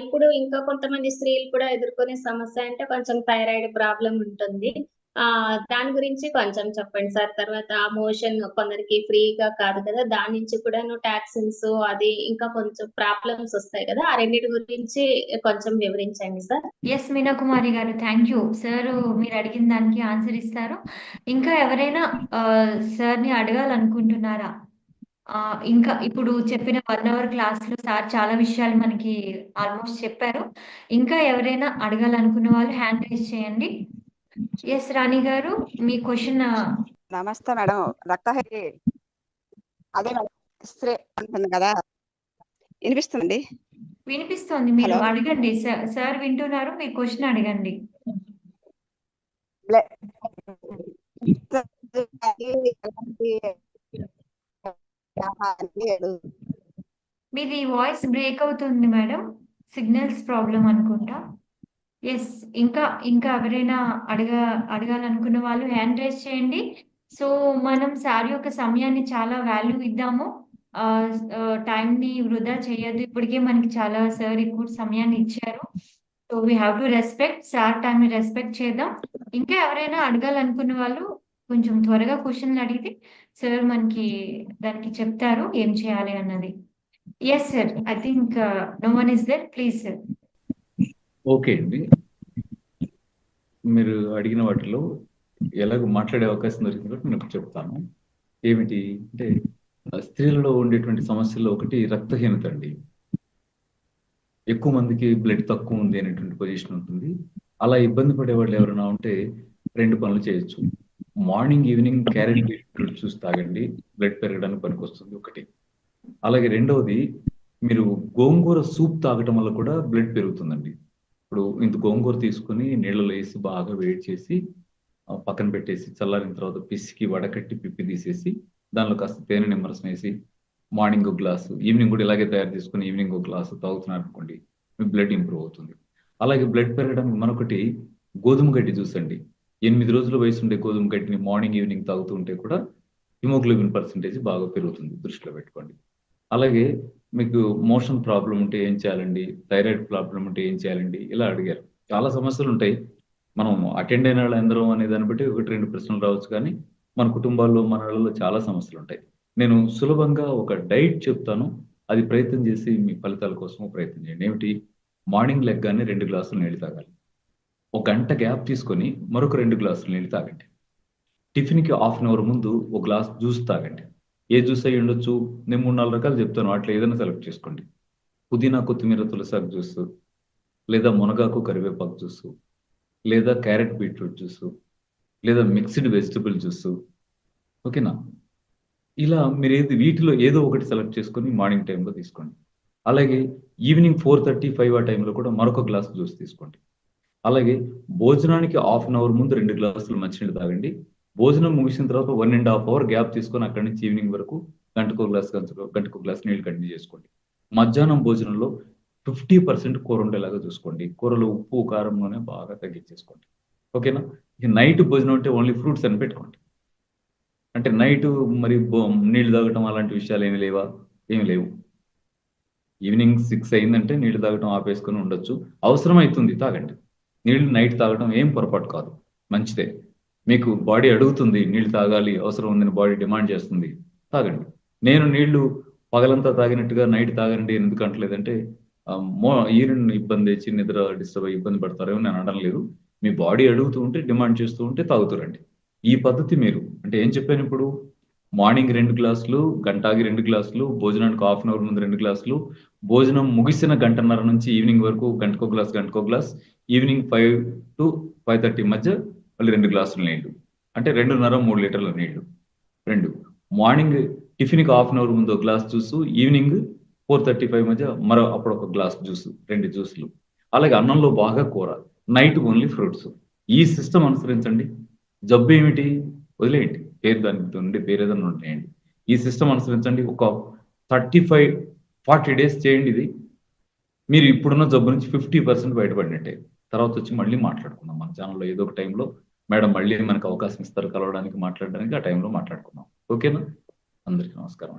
ఇప్పుడు ఇంకా కొంతమంది స్త్రీలు కూడా ఎదుర్కొనే సమస్య అంటే కొంచెం థైరాయిడ్ ప్రాబ్లం ఉంటుంది. ఆ దాని గురించి కొంచెం చెప్పండి సార్. తర్వాత మోషన్ కొందరికి ఫ్రీగా కాదు కదా! దాని నుంచి కూడా టాక్సిన్స్ అది ఇంకా కొంచెం ప్రాబ్లమ్స్ వస్తాయి కదా! ఆ రెండింటి గురించి కొంచెం వివరించండి సార్. ఎస్ మీనా కుమారి గారు. Thank you. సార్ మీరు అడిగిన దానికి ఆన్సర్ ఇస్తారు. ఇంకా ఎవరైనా సార్ని అడగాలనుకుంటున్నారా? ఇంకా ఇప్పుడు చెప్పిన 1 అవర్ క్లాస్‌లో సార్ చాలా విషయాలు మనకి ఆల్‌మోస్ట్ చెప్పారు. ఇంకా ఎవరైనా అడగాలనుకున్న వాళ్ళు హ్యాండ్ రైజ్ చేయండి. యెస్ రాణి గారు. మీ క్వెషన్ నమస్తే మేడం. రక్తహరి అదే మేడం అంటుంది కదా! వినిపిస్తోంది. మీరు హలో! అడగండి. స సార్ వింటున్నారు. మీ క్వెషన్ అడగండి. బ్ల ఎలాంటి ఆహారాన్ని మీది వాయిస్ బ్రేక్ అవుతుంది మేడం. సిగ్నల్స్ ప్రాబ్లం అనుకుంటా. ఎస్ ఇంకా ఇంకా ఎవరైనా అడగ అడగాలనుకున్న వాళ్ళు హ్యాండ్ రేస్ చేయండి. సో, మనం సార్ యొక్క సమయాన్ని చాలా వాల్యూ ఇద్దాము. టైం ని వృధా చేయొద్దు. ఇప్పటికే మనకి చాలా సార్ ఎక్కువ సమయాన్ని ఇచ్చారు. So, we have to respect sir టైమ్‌ని రెస్పెక్ట్ చేద్దాం. ఇంకా ఎవరైనా అడగాలనుకున్న వాళ్ళు కొంచెం త్వరగా క్వశ్చన్లు అడిగితే సార్ మనకి దానికి చెప్తారు ఏం చేయాలి అన్నది. Yes sir. I think no one is there please sir. Okay అండి. మీరు అడిగిన వాటిలో ఎలాగో మాట్లాడే అవకాశం దొరికింది నేను చెప్తాను. ఏమిటి అంటే స్త్రీలలో ఉండేటువంటి సమస్యల్లో ఒకటి రక్తహీనత అండి. ఎక్కువ మందికి బ్లడ్ తక్కువ ఉంది అనేటువంటి పొజిషన్ ఉంటుంది. అలా ఇబ్బంది పడే వాళ్ళు ఎవరైనా ఉంటే రెండు పనులు చేయొచ్చు. Morning, evening carrot beetroot juice తాగండి. బ్లడ్ పెరగడానికి పనికొస్తుంది ఒకటి. అలాగే రెండవది మీరు గోంగూర సూప్ తాగటం వల్ల కూడా బ్లడ్ పెరుగుతుందండి. ఇప్పుడు ఇంత గోంగూర తీసుకొని నీళ్ళలో వేసి బాగా వేడి చేసి పక్కన పెట్టేసి చల్లారిన తర్వాత పిసికి వడకట్టి పిప్పి తీసేసి దానిలో కాస్త తేనె నిమ్మరసం వేసి మార్నింగ్ ఒక గ్లాసు, ఈవినింగ్ కూడా ఇలాగే తయారు చేసుకొని ఈవినింగ్ ఒక గ్లాసు తాగుతున్నారనుకోండి. మీ బ్లడ్ ఇంప్రూవ్ అవుతుంది. అలాగే బ్లడ్ పెరగడానికి మరొకటి గోధుమ గడ్డి జ్యూస్ అండి. ఎనిమిది రోజుల వయసుండే గోధుమ గడ్డిని మార్నింగ్, ఈవినింగ్ తాగుతూ ఉంటే కూడా హిమోగ్లోబిన్ పర్సెంటేజ్ బాగా పెరుగుతుంది. దృష్టిలో పెట్టుకోండి. అలాగే మీకు మోషన్ ప్రాబ్లం ఉంటే ఏం చేయాలండి? థైరాయిడ్ ప్రాబ్లం ఉంటే ఏం చేయాలండి? ఇలా అడిగారు. చాలా సమస్యలు ఉంటాయి మనం అటెండ్ అయిన వాళ్ళందరం అనే దాన్ని బట్టి 1, 2 ప్రశ్నలు రావచ్చు కానీ, మన కుటుంబాల్లో, మన ఇళ్ళలో చాలా సమస్యలుంటాయి. నేను సులభంగా ఒక డైట్ చెప్తాను. అది ప్రయత్నం చేసి మీ ఫలితాల కోసం ప్రయత్నం చేయండి. ఏమిటి? మార్నింగ్ లెగ్గానే రెండు గ్లాసులు నీళ్ళు తాగాలి. ఒక గంట గ్యాప్ తీసుకొని మరొక రెండు గ్లాసులు నీళ్ళు తాగండి. టిఫిన్‌కి హాఫ్ అన్ అవర్ ముందు ఒక గ్లాస్ జ్యూస్ తాగండి. ఏ జ్యూస్ అయ్యి ఉండొచ్చు? నేను 3, 4 రకాలు చెప్తాను. వాటిలో ఏదైనా సెలెక్ట్ చేసుకోండి. పుదీనా, కొత్తిమీర, తులసాకు జ్యూస్ లేదా మునగాకు, కరివేపాకు జ్యూస్ లేదా క్యారెట్ బీట్రూట్ జ్యూస్ లేదా మిక్స్డ్ వెజిటబుల్ జ్యూస్ ఓకేనా? ఇలా మీరు ఏది వీటిలో ఏదో ఒకటి సెలెక్ట్ చేసుకొని మార్నింగ్ టైంలో తీసుకోండి. అలాగే ఈవినింగ్ 4:30, 5 ఆ టైంలో కూడా మరొక గ్లాస్ జ్యూస్ తీసుకోండి. అలాగే భోజనానికి హాఫ్ అన్ అవర్ ముందు రెండు గ్లాసులు మంచినీళ్ళు తాగండి. భోజనం ముగిసిన తర్వాత one and half hour gap తీసుకొని అక్కడి నుంచి ఈవినింగ్ వరకు గంటకో గ్లాస్, గంటకో గ్లాస్ నీళ్ళు కంటిన్యూ చేసుకోండి. మధ్యాహ్నం భోజనంలో 50% కూర ఉండేలాగా చూసుకోండి. కూరలో ఉప్పు, కారంలోనే బాగా తగ్గించేసుకోండి. ఓకేనా? ఇక నైట్ భోజనం అంటే ఓన్లీ ఫ్రూట్స్ అని పెట్టుకోండి. అంటే నైట్ మరి నీళ్ళు నీళ్ళు తాగటం అలాంటి విషయాలు ఏమి లేవా? ఏమి లేవు. ఈవినింగ్ సిక్స్ అయిందంటే నీళ్ళు తాగటం ఆపేసుకొని ఉండొచ్చు. అవసరం అవుతుంది తాగండి. నీళ్ళు నైట్ తాగడం ఏం పొరపాటు కాదు. మంచిదే. మీకు బాడీ అడుగుతుంది నీళ్ళు తాగాలి, అవసరం ఉందని బాడీ డిమాండ్ చేస్తుంది. తాగండి. నేను నీళ్ళు పగలంతా తాగినట్టుగా నైట్ తాగండి ఎందుకు అంటలేదంటే మో ఈరిన్ ఇబ్బంది వచ్చి నిద్ర డిస్టర్బ్ అయ్యి ఇబ్బంది పడతారేమో నేను అనడం లేదు. మీ బాడీ అడుగుతూ ఉంటే, డిమాండ్ చేస్తూ ఉంటే తాగుతురండి. ఈ పద్ధతి మీరు అంటే ఏం చెప్పాను ఇప్పుడు? మార్నింగ్ రెండు గ్లాసులు, గంటాకి రెండు గ్లాసులు, భోజనానికి హాఫ్ అన్ అవర్ ముందు రెండు గ్లాసులు, భోజనం ముగిసిన గంటన్నర నుంచి ఈవినింగ్ వరకు గంటకో గ్లాస్, గంటకో గ్లాస్, ఈవినింగ్ 5-5:30 మధ్య మళ్ళీ రెండు గ్లాసులు నీళ్ళు. అంటే 2:30, 3 లీటర్ల నీళ్ళు. రెండు మార్నింగ్ టిఫిన్‌కి హాఫ్ అన్ అవర్ ముందు ఒక గ్లాస్ జ్యూసు, ఈవినింగ్ 4:35 మధ్య మరో అప్పుడు ఒక గ్లాస్ జ్యూస్ రెండు జ్యూసులు. అలాగే అన్నంలో బాగా కూర. Night only fruits. ఈ సిస్టమ్ అనుసరించండి. జబ్బు ఏమిటి? వదిలేయండి. పేరు దానికి ఉండే పేరేదన్నా ఉంటాయండి ఈ సిస్టమ్ అనుసరించండి. ఒక 35, 40 డేస్ చేయండి ఇది. మీరు ఇప్పుడున్న జబ్బు నుంచి 50% బయటపడినట్టే. తర్వాత వచ్చి మళ్ళీ మాట్లాడుకుందాం. మన ఛానల్లో ఏదో ఒక టైంలో మేడం మళ్ళీ మనకు అవకాశం ఇస్తారు కలవడానికి, మాట్లాడడానికి. ఆ టైంలో మాట్లాడుకుందాం. ఓకేనా? అందరికీ నమస్కారం అండి.